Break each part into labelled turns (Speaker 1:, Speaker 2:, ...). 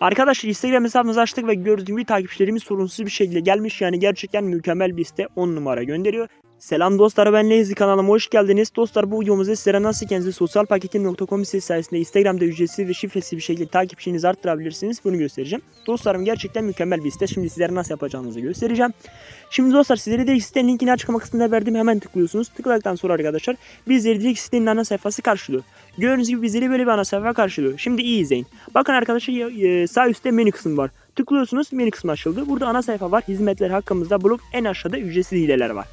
Speaker 1: Arkadaşlar Instagram hesabımızı açtık ve gördüğünüz gibi takipçilerimiz sorunsuz bir şekilde gelmiş. Yani gerçekten mükemmel bir site 10 numara gönderiyor. Selam dostlar ben Leyzi kanalıma hoş geldiniz. Dostlar bu videomuzda sizlere nasıl kendinizi sosyalpaketim.com sitesi sayesinde Instagram'da ücretsiz ve şifresiz bir şekilde takipçinizi arttırabilirsiniz. Bunu göstereceğim. Dostlarım gerçekten mükemmel bir site. Şimdi sizlere nasıl yapacağınızı göstereceğim. Şimdi dostlar sizlere de sitenin linkini açıklama kısmında verdim. Hemen tıklıyorsunuz. Tıkladıktan sonra arkadaşlar bizleri direkt sitenin ana sayfası karşılıyor. Gördüğünüz gibi bizleri böyle bir ana sayfa karşılıyor. Şimdi iyi izleyin. Bakın arkadaşlar e, sağ üstte menü kısmı var. Tıklıyorsunuz menü kısmı açıldı. Burada ana sayfa var. Hizmetler hakkımızda blog en aşağıda ücretsiz hileler var.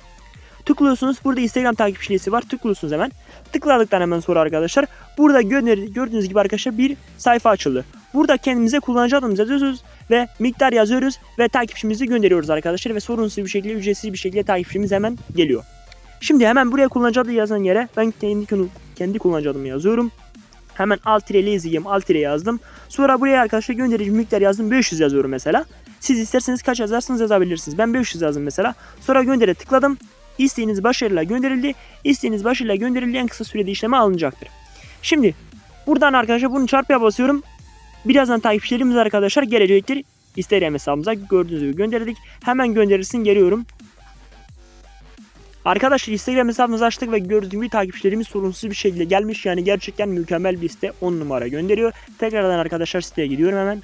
Speaker 1: Tıklıyorsunuz. Burada Instagram takipçilisi var. Tıklıyorsunuz hemen. Tıkladıktan hemen sonra arkadaşlar burada gördüğünüz gibi arkadaşlar bir sayfa açıldı. Burada kendimize kullanıcı adımızı yazıyoruz ve miktar yazıyoruz ve takipçimizi gönderiyoruz arkadaşlar ve sorunsuz bir şekilde ücretsiz bir şekilde takipçimiz hemen geliyor. Şimdi hemen buraya kullanıcı adı yazan yere ben kendi kendi kullanıcı adımı yazıyorum. Hemen alt tire yazayım, alt tire yazdım. Sonra buraya arkadaşlar gönderici miktar yazdım. 500 yazıyorum mesela. Siz isterseniz kaç yazarsınız yazabilirsiniz. Ben 500 yazdım mesela. Sonra göndere tıkladım. İsteğiniz başarıyla gönderildi. İsteğiniz başarıyla gönderildi en kısa sürede işleme alınacaktır. Şimdi buradan arkadaşlar bunu çarpıya basıyorum. Birazdan takipçilerimiz arkadaşlar gelecektir. Instagram hesabımıza gördüğünüz gibi gönderdik. Hemen gönderirsin geliyorum. Arkadaşlar Instagram hesabımızı açtık ve gördüğünüz gibi takipçilerimiz sorunsuz bir şekilde gelmiş. Yani gerçekten mükemmel bir site 10 numara gönderiyor. Tekrardan arkadaşlar siteye gidiyorum hemen.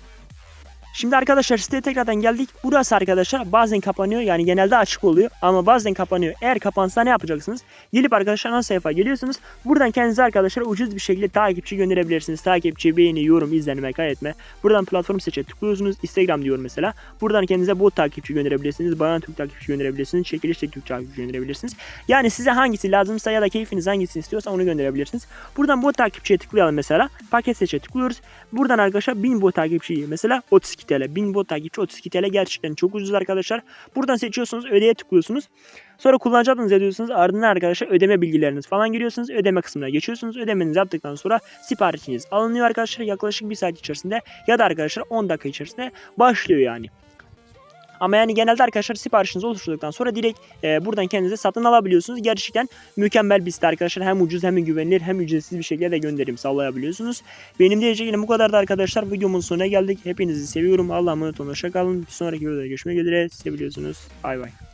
Speaker 1: Şimdi arkadaşlar siteye tekrardan geldik. Burası arkadaşlar bazen kapanıyor yani genelde açık oluyor ama bazen kapanıyor. Eğer kapansa ne yapacaksınız? Gelip arkadaşlar ana sayfa geliyorsunuz. Buradan kendinize arkadaşlar ucuz bir şekilde takipçi gönderebilirsiniz. Takipçi, beğeni, yorum, izlenme, kaydetme. Buradan platform seçe tıklıyorsunuz. Instagram diyorum mesela. Buradan kendinize bot takipçi gönderebilirsiniz. Bayan Türk takipçi gönderebilirsiniz. Çekiliş Türk takipçi gönderebilirsiniz. Yani size hangisi lazımsa ya da keyfiniz hangisini istiyorsa onu gönderebilirsiniz. Buradan bot takipçiye tıklayalım mesela. Paket seçe tıklıyoruz. Buradan arkadaşlar 1000 bot takipçiyi mesela 32 TL. 1000 bot takipçi 32 TL gerçekten çok ucuz arkadaşlar. Buradan seçiyorsunuz ödeye tıklıyorsunuz. Sonra kullanıcı adınızı yazıyorsunuz. Ardından arkadaşlar ödeme bilgileriniz falan giriyorsunuz. Ödeme kısmına geçiyorsunuz. Ödemenizi yaptıktan sonra siparişiniz alınıyor arkadaşlar. Yaklaşık bir saat içerisinde ya da arkadaşlar 10 dakika içerisinde başlıyor yani. Ama yani genelde arkadaşlar siparişinizi oluşturduktan sonra direkt e, buradan kendinize satın alabiliyorsunuz. Gerçekten mükemmel bir site arkadaşlar. Hem ucuz hem güvenilir hem ücretsiz bir şekilde de gönderim sağlayabiliyorsunuz. Benim diyeceğim bu kadardı arkadaşlar. Videomun sonuna geldik. Hepinizi seviyorum. Allah'a emanet olun. Hoşça kalın. Bir sonraki videoda görüşmek üzere. Seviyorsunuz. Bay bay.